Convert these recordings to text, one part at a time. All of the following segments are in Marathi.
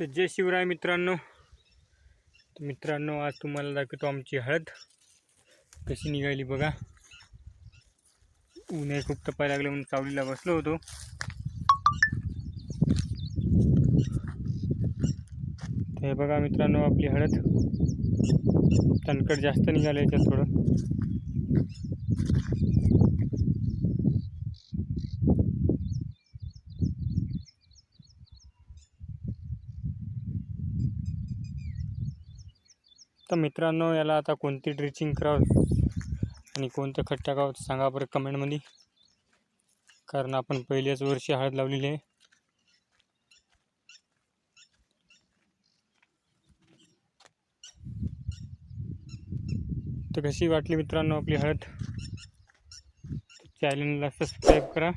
तर जय शिवराय मित्रांनो. मित्रांनो आज तुम्हाला दाखवतो आमची हळद. कशी निघाली बघा. ऊन खूप तपाय लागलं म्हणून सावलीला बसलो होतो. तर हे बघा मित्रांनो आपली हळद तणकट जास्त निघालं याच्यात थोडं. तर मित्रांनो याला आता कोणती ड्रिचिंग करावं आणि कोणतं खत टाकावं सांगा बरं कमेंटमध्ये कारण आपण पहिल्याच वर्षी हळद लावलेली आहे. तर कशी वाटली मित्रांनो आपली हळद? चॅनलला सबस्क्राईब करा.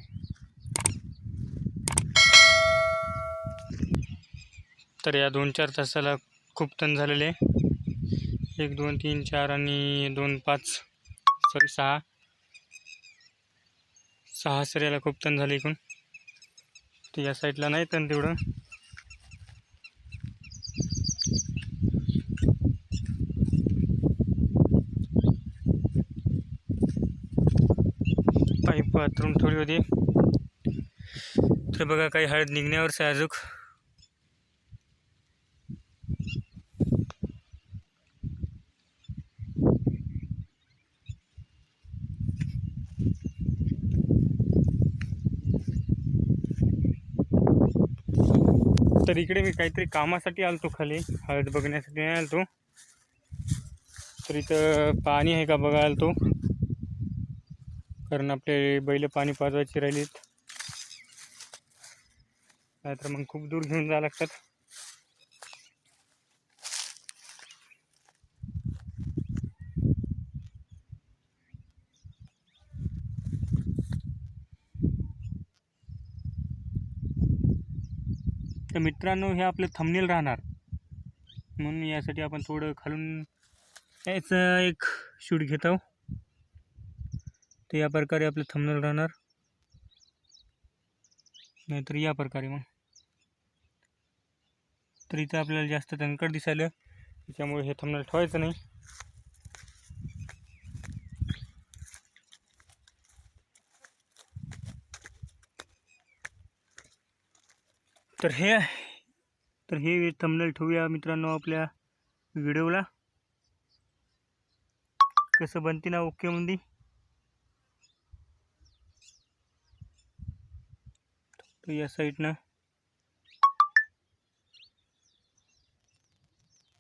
तर या दोन चार तासाला खूप तण झालेले आहे. एक दोन तीन चार आणि दोन पाच सॉरी सहा. सहा सर याला खूप तण झाले इकडून ते या साईडला नाही तण तेवढं. पाईप बाथरूम थोडी होती. तर बघा काही हळद निघण्यावर आहे अजूक तर इकडे मी काहीतरी कामासाठी आलतो खाली. हळद बघण्यासाठी नाही आलतो. तर इथं पाणी आहे का बघा आलतो. कारण आपले बैल पाणी पाजवायची राहिलीत. नाहीतर मग खूप दूर घेऊन जावं लागतात. तर मित्रांनो हे आपलं थंबनेल राहणार. म्हणून यासाठी आपण थोडं खालून याचं एक शूट घेत आहो तर या प्रकारे आपलं थंबनेल राहणार. नाहीतर या प्रकारे मग. तर इथं आपल्याला जास्त तणकट दिसायलं. त्याच्यामुळे हे थंबनेल ठेवायचं नाही. तर हे तर हे थंबनेल ठेवूया मित्रांनो आपल्या व्हिडिओला कसं बनते ना ओके मध्ये तर या साईडनं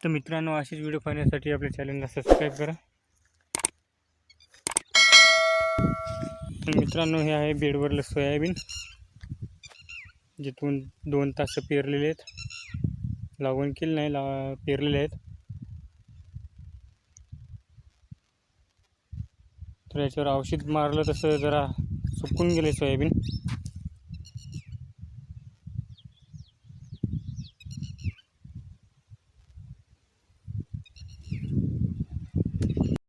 तर मित्रांनो असेच व्हिडिओ पाहण्यासाठी आपल्या चॅनलला सबस्क्राईब करा. तर मित्रांनो हे आहे बेडवरलं सोयाबीन. जिथून दोन तास पेरलेले आहेत. लागवण केली नाही ला पेरलेले आहेत. तर याच्यावर औषध मारलं तसं जरा सुकून गेले सोयाबीन.